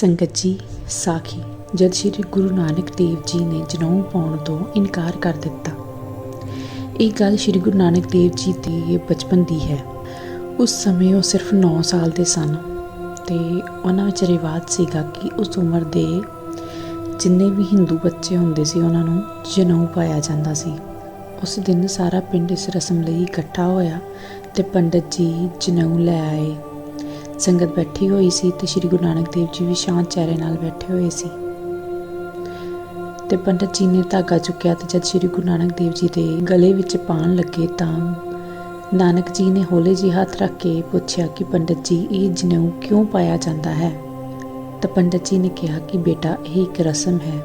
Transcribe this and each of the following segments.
ਸੰਗਤ ਜੀ, ਸਾਖੀ, ਜਦ ਸ੍ਰੀ ਗੁਰੂ ਨਾਨਕ ਦੇਵ ਜੀ ਨੇ ਜਨੇਊ ਪਾਉਣ ਤੋਂ ਇਨਕਾਰ ਕਰ ਦਿੱਤਾ। ਇਹ ਗੱਲ ਸ੍ਰੀ ਗੁਰੂ ਨਾਨਕ ਦੇਵ ਜੀ ਦੇ ਬਚਪਨ ਦੀ ਹੈ। ਉਸ ਸਮੇਂ ਉਹ ਸਿਰਫ 9 ਸਾਲ ਦੇ ਸਨ ਤੇ ਉਹਨਾਂ ਵਿੱਚ ਰਿਵਾਜ ਸੀਗਾ ਕਿ ਉਸ ਉਮਰ ਦੇ ਜਿੰਨੇ ਵੀ ਹਿੰਦੂ ਬੱਚੇ ਹੁੰਦੇ ਸੀ, ਉਹਨਾਂ ਨੂੰ ਜਨੇਊ ਪਾਇਆ ਜਾਂਦਾ ਸੀ। ਉਸ ਦਿਨ ਸਾਰਾ ਪਿੰਡ ਇਸ ਰਸਮ ਲਈ ਇਕੱਠਾ ਹੋਇਆ ਤੇ ਪੰਡਤ ਜੀ ਜਨੇਊ ਲੈ ਆਏ। ਸੰਗਤ ਬੈਠੀ ਹੋਈ ਸੀ ਤੇ ਸ੍ਰੀ ਗੁਰੂ ਨਾਨਕ ਦੇਵ ਜੀ ਵੀ ਸ਼ਾਂਤ ਚਿਹਰੇ ਨਾਲ ਬੈਠੇ ਹੋਏ ਸੀ। ਤੇ ਪੰਡਤ ਜੀ ਨੇ ਧਾਗਾ ਚੁੱਕਿਆ ਤੇ ਜਦ ਸ੍ਰੀ ਗੁਰੂ ਨਾਨਕ ਦੇਵ ਜੀ ਦੇ ਗਲੇ ਵਿੱਚ ਪਾਣ ਲੱਗੇ ਤਾਂ ਨਾਨਕ ਜੀ ਨੇ ਹੌਲੇ ਜਿਹੇ ਹੱਥ ਰੱਖ ਕੇ ਪੁੱਛਿਆ ਕਿ ਪੰਡਤ ਜੀ, ਇਹ ਜਨੇਊ ਕਿਉਂ ਪਾਇਆ ਜਾਂਦਾ ਹੈ? ਤਾਂ ਪੰਡਤ ਜੀ ਨੇ ਕਿਹਾ ਕਿ ਬੇਟਾ, ਇਹ ਇੱਕ ਰਸਮ ਹੈ।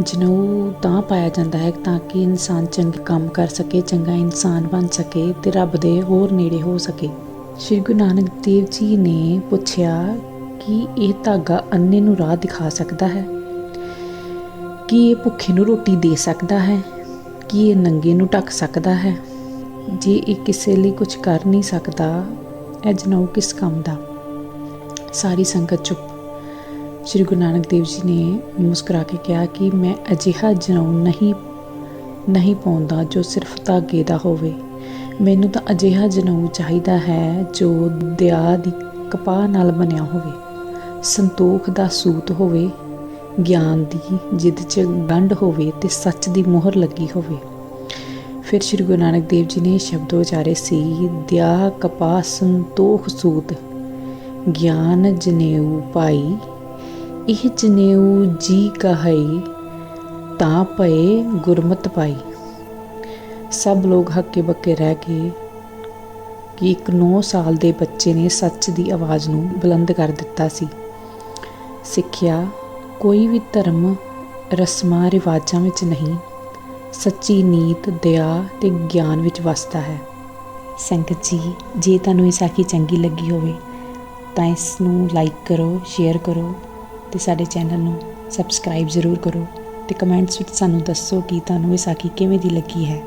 ਜਨੇਊ ਤਾਂ ਪਾਇਆ ਜਾਂਦਾ ਹੈ ਤਾਂ ਕਿ ਇਨਸਾਨ ਚੰਗੇ ਕੰਮ ਕਰ ਸਕੇ, ਚੰਗਾ ਇਨਸਾਨ ਬਣ ਸਕੇ ਤੇ ਰੱਬ ਦੇ ਹੋਰ ਨੇੜੇ ਹੋ ਸਕੇ। ਸ਼੍ਰੀ ਗੁਰੂ ਨਾਨਕ ਦੇਵ ਜੀ ਨੇ ਪੁੱਛਿਆ ਕਿ ਇਹ ਧਾਗਾ ਅੰਨੇ ਨੂੰ ਰਾਹ ਦਿਖਾ ਸਕਦਾ ਹੈ? ਕਿ ਇਹ ਭੁੱਖੇ ਨੂੰ ਰੋਟੀ ਦੇ ਸਕਦਾ ਹੈ? ਕਿ ਇਹ ਨੰਗੇ ਨੂੰ ਢੱਕ ਸਕਦਾ ਹੈ? ਜੇ ਇਹ ਕਿਸੇ ਲਈ ਕੁਝ ਕਰ ਨਹੀਂ ਸਕਦਾ, ਇਹ ਜਨੇਊ ਕਿਸ ਕੰਮ ਦਾ? ਸਾਰੀ ਸੰਗਤ ਚੁੱਪ। ਸ਼੍ਰੀ ਗੁਰੂ ਨਾਨਕ ਦੇਵ ਜੀ ਨੇ ਮੁਸਕਰਾ ਕੇ ਕਿਹਾ ਕਿ ਮੈਂ ਅਜਿਹਾ ਜਨੇਊ ਨਹੀਂ ਨਹੀਂ ਪਾਉਂਦਾ ਜੋ ਸਿਰਫ ਧਾਗੇ ਦਾ ਹੋਵੇ। ਮੈਨੂੰ ਤਾਂ ਅਜਿਹਾ ਜਨੇਊ ਚਾਹੀਦਾ ਹੈ ਜੋ ਦਿਆ ਦੀ ਕਪਾਹ ਨਾਲ ਬਣਿਆ ਹੋਵੇ, ਸੰਤੋਖ ਦਾ ਸੂਤ ਹੋਵੇ, ਗਿਆਨ ਦੀ ਜਿੱਦ 'ਚ ਗੰਢ ਹੋਵੇ ਤੇ ਸੱਚ ਦੀ ਮੋਹਰ ਲੱਗੀ ਹੋਵੇ। ਫਿਰ ਸ਼੍ਰੀ ਗੁਰੂ ਨਾਨਕ ਦੇਵ ਜੀ ਨੇ ਸ਼ਬਦ ਉਚਾਰੇ ਸੀ ਦਿਆ ਕਪਾਹ, ਸੰਤੋਖ, ਸੂਤ, ਗਿਆਨ ਜਨੇਊ ਪਾਈ, ਇਹ ਜਨੇਊ ਜੀ ਕਹਈ ਤਾਂ ਪਏ ਗੁਰਮਤ ਪਾਈ। ਸਭ ਲੋਕ ਹੱਕੇ ਬੱਕੇ ਰਹਿ ਗਏ ਕਿ ਇੱਕ 9 ਸਾਲ ਦੇ ਬੱਚੇ ਨੇ ਸੱਚ ਦੀ ਆਵਾਜ਼ ਨੂੰ ਬੁਲੰਦ ਕਰ ਦਿੱਤਾ ਸੀ। ਸਿੱਖਿਆ ਕੋਈ ਵੀ ਧਰਮ, ਰਸਮਾਂ, ਰਿਵਾਜਾਂ ਵਿੱਚ ਨਹੀਂ, ਸੱਚੀ ਨੀਤ, ਦਇਆ ਤੇ ਗਿਆਨ ਵਿੱਚ ਵਸਦਾ ਹੈ। ਸੰਗਤ ਜੀ, ਜੇ ਤੁਹਾਨੂੰ ਇਹ ਸਾਖੀ ਚੰਗੀ ਲੱਗੀ ਹੋਵੇ, ਤਾਂ ਇਸ ਨੂੰ ਲਾਈਕ ਕਰੋ ਸ਼ੇਅਰ ਕਰੋ ਤੇ ਸਾਡੇ ਚੈਨਲ ਨੂੰ ਸਬਸਕ੍ਰਾਈਬ ਜ਼ਰੂਰ ਕਰੋ ਤੇ ਕਮੈਂਟਸ ਵਿੱਚ ਸਾਨੂੰ ਦੱਸੋ ਕਿ ਤੁਹਾਨੂੰ ਇਹ ਸਾਖੀ ਕਿਵੇਂ ਦੀ ਲੱਗੀ ਹੈ।